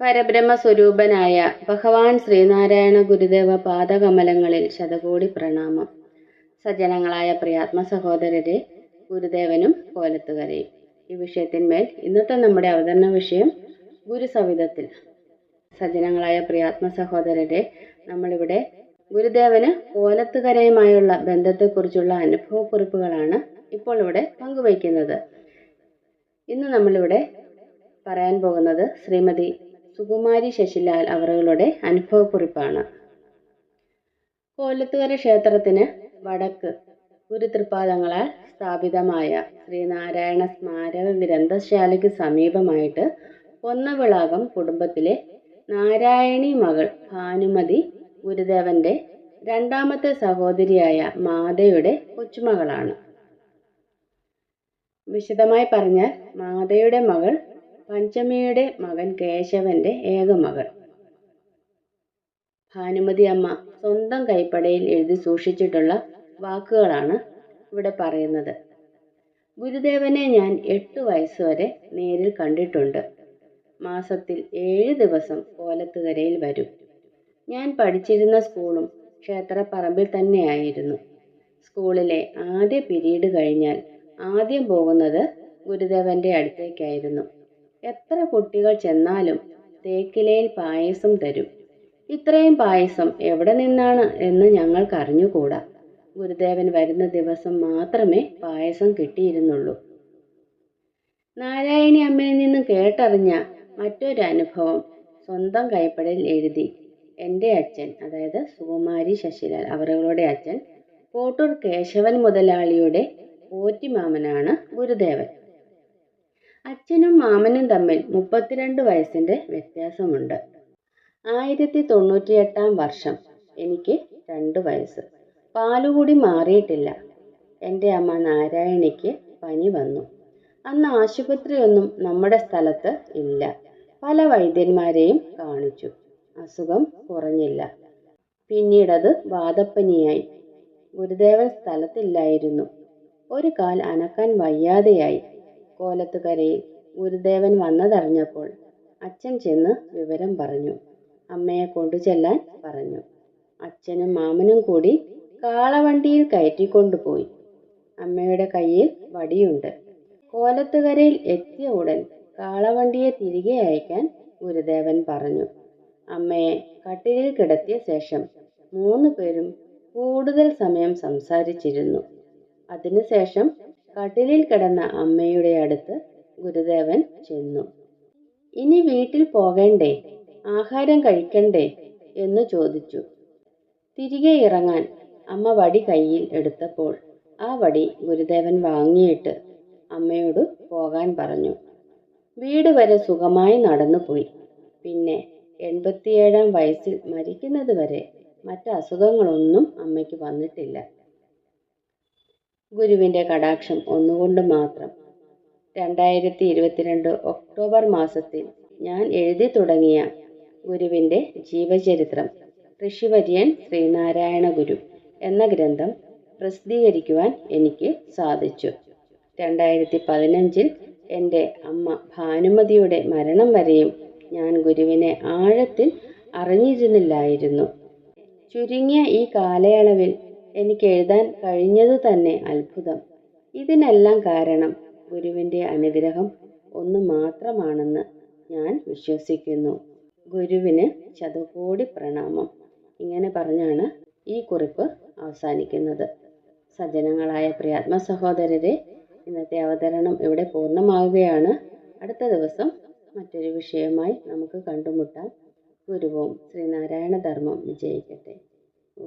പരബ്രഹ്മസ്വരൂപനായ ഭഗവാൻ ശ്രീനാരായണ ഗുരുദേവ പാദകമലങ്ങളിൽ ശതകോടി പ്രണാമം. സജ്ജനങ്ങളായ പ്രിയാത്മ സഹോദരരെ ഗുരുദേവനും കോലത്തുകരയും. ഈ വിഷയത്തിന്മേൽ ഇന്നത്തെ നമ്മുടെ അവതരണ വിഷയം ഗുരു ഗുരുസവിധത്തിൽ. സജ്ജനങ്ങളായ പ്രിയാത്മ സഹോദരരെ നമ്മളിവിടെ ഗുരുദേവന് ഓലത്തുകരയുമായുള്ള ബന്ധത്തെക്കുറിച്ചുള്ള അനുഭവക്കുറിപ്പുകളാണ് ഇപ്പോൾ ഇവിടെ പങ്കുവയ്ക്കുന്നത്. ഇന്ന് നമ്മളിവിടെ പറയാൻ പോകുന്നത് ശ്രീമതി സുകുമാരി ശശിലാൽ അവറുകളുടെ അനുഭവക്കുറിപ്പാണ്. കോലത്തുകര ക്ഷേത്രത്തിന് വടക്ക് ഗുരുതൃപാദങ്ങളാൽ സ്ഥാപിതമായ ശ്രീനാരായണ സ്മാരക ഗ്രന്ഥശാലയ്ക്ക് സമീപമായിട്ട് പൊന്നവിളാകം കുടുംബത്തിലെ നാരായണി മകൾ ഭാനുമതി ഗുരുദേവന്റെ രണ്ടാമത്തെ സഹോദരിയായ മാതയുടെ കൊച്ചുമകളാണ്. വിശദമായി പറഞ്ഞാൽ മാതയുടെ മകൾ പഞ്ചമിയുടെ മകൻ കേശവന്റെ ഏക മകൾ ഭാനുമതി അമ്മ സ്വന്തം കൈപ്പടയിൽ എഴുതി സൂക്ഷിച്ചിട്ടുള്ള വാക്കുകളാണ് ഇവിടെ പറയുന്നത്. ഗുരുദേവനെ ഞാൻ എട്ട് വയസ്സുവരെ നേരിൽ കണ്ടിട്ടുണ്ട്. മാസത്തിൽ ഏഴ് ദിവസം കോലത്തുകരയിൽ വരും. ഞാൻ പഠിച്ചിരുന്ന സ്കൂളും ക്ഷേത്രപ്പറമ്പിൽ തന്നെയായിരുന്നു. സ്കൂളിലെ ആദ്യ പിരീഡ് കഴിഞ്ഞാൽ ആദ്യം പോകുന്നത് ഗുരുദേവന്റെ അടുത്തേക്കായിരുന്നു. എത്ര കുട്ടികൾ ചെന്നാലും തേക്കിലയിൽ പായസം തരും. ഇത്രയും പായസം എവിടെ നിന്നാണ് എന്ന് ഞങ്ങൾക്ക് അറിഞ്ഞുകൂടാ ഗുരുദേവൻ വരുന്ന ദിവസം മാത്രമേ പായസം കിട്ടിയിരുന്നുള്ളൂ. നാരായണി അമ്മയിൽ നിന്നും കേട്ടറിഞ്ഞ മറ്റൊരു അനുഭവം സ്വന്തം കൈപ്പടയിൽ എഴുതി. എന്റെ അച്ഛൻ അതായത് സുകുമാരി ശശിലാൽ അവരുടെ അച്ഛൻ കോട്ടൂർ കേശവൻ മുതലാളിയുടെ പോറ്റിമാമനാണ് ഗുരുദേവൻ. അച്ഛനും മാമനും തമ്മിൽ മുപ്പത്തിരണ്ട് വയസ്സിന്റെ വ്യത്യാസമുണ്ട്. ആയിരത്തി തൊണ്ണൂറ്റിയെട്ടാം വർഷം എനിക്ക് രണ്ട് വയസ്സ്. പാലുകൂടി മാറിയിട്ടില്ല. എന്റെ അമ്മ നാരായണിക്ക് പനി വന്നു. അന്ന് ആശുപത്രിയൊന്നും നമ്മുടെ സ്ഥലത്ത് ഇല്ല. പല വൈദ്യന്മാരെയും കാണിച്ചു. അസുഖം കുറഞ്ഞില്ല. പിന്നീടത് വാദപ്പനിയായി. ഗുരുദേവൻ സ്ഥലത്തില്ലായിരുന്നു. ഒരു കാൽ അനക്കാൻ വയ്യാതെയായി. കോലത്തുകരയിൽ ഗുരുദേവൻ വന്നതറിഞ്ഞപ്പോൾ അച്ഛൻ ചെന്ന് വിവരം പറഞ്ഞു. അമ്മയെ കൊണ്ടുചെല്ലാൻ പറഞ്ഞു. അച്ഛനും മാമനും കൂടി കാളവണ്ടിയിൽ കയറ്റിക്കൊണ്ടുപോയി. അമ്മയുടെ കയ്യിൽ വടിയുണ്ട്. കോലത്തുകരയിൽ എത്തിയ ഉടൻ കാളവണ്ടിയെ തിരികെ അയക്കാൻ ഗുരുദേവൻ പറഞ്ഞു. അമ്മയെ കട്ടിലിൽ കിടത്തിയ ശേഷം മൂന്ന് പേരും കൂടുതൽ സമയം സംസാരിച്ചിരുന്നു. അതിനുശേഷം കട്ടിലിൽ കിടന്ന അമ്മയുടെ അടുത്ത് ഗുരുദേവൻ ചെന്നു. ഇനി വീട്ടിൽ പോകണ്ടേ? ആഹാരം കഴിക്കണ്ടേ? എന്ന് ചോദിച്ചു. തിരികെ ഇറങ്ങാൻ അമ്മ വടി കയ്യിൽ എടുത്തപ്പോൾ ആ വടി ഗുരുദേവൻ വാങ്ങിയിട്ട് അമ്മയോട് പോകാൻ പറഞ്ഞു. വീട് വരെ സുഖമായി നടന്നുപോയി. പിന്നെ എൺപത്തിയേഴാം വയസ്സിൽ മരിക്കുന്നത് വരെ മറ്റ് അസുഖങ്ങളൊന്നും അമ്മയ്ക്ക് വന്നിട്ടില്ല. ഗുരുവിന്റെ കടാക്ഷം ഒന്നുകൊണ്ട് മാത്രം. രണ്ടായിരത്തി ഇരുപത്തിരണ്ട് ഒക്ടോബർ മാസത്തിൽ ഞാൻ എഴുതി തുടങ്ങിയ ഗുരുവിന്റെ ജീവചരിത്രം ഋഷിവര്യൻ ശ്രീനാരായണ ഗുരു എന്ന ഗ്രന്ഥം പ്രസിദ്ധീകരിക്കുവാൻ എനിക്ക് സാധിച്ചു. രണ്ടായിരത്തി പതിനഞ്ചിൽ എന്റെ അമ്മ ഭാനുമതിയുടെ മരണം വരെയും ഞാൻ ഗുരുവിനെ ആഴത്തിൽ അറിഞ്ഞിരുന്നില്ലായിരുന്നു. ചുരുങ്ങിയ ഈ കാലയളവിൽ എനിക്ക് എഴുതാൻ കഴിഞ്ഞത് തന്നെ അത്ഭുതം. ഇതിനെല്ലാം കാരണം ഗുരുവിന്റെ അനുഗ്രഹം ഒന്ന് മാത്രമാണെന്ന് ഞാൻ വിശ്വസിക്കുന്നു. ഗുരുവിന് ശതകോടി പ്രണാമം. ഇങ്ങനെ പറഞ്ഞാണ് ഈ കുറിപ്പ് അവസാനിക്കുന്നത്. സജ്ജനങ്ങളായ പ്രിയാത്മ സഹോദരരെ ഇന്നത്തെ അവതരണം ഇവിടെ പൂർണമാവുകയാണ്. അടുത്ത ദിവസം മറ്റൊരു വിഷയമായി നമുക്ക് കണ്ടുമുട്ടാം. ഗുരുവും ശ്രീനാരായണ ധർമ്മം വിജയിക്കട്ടെ. ഓ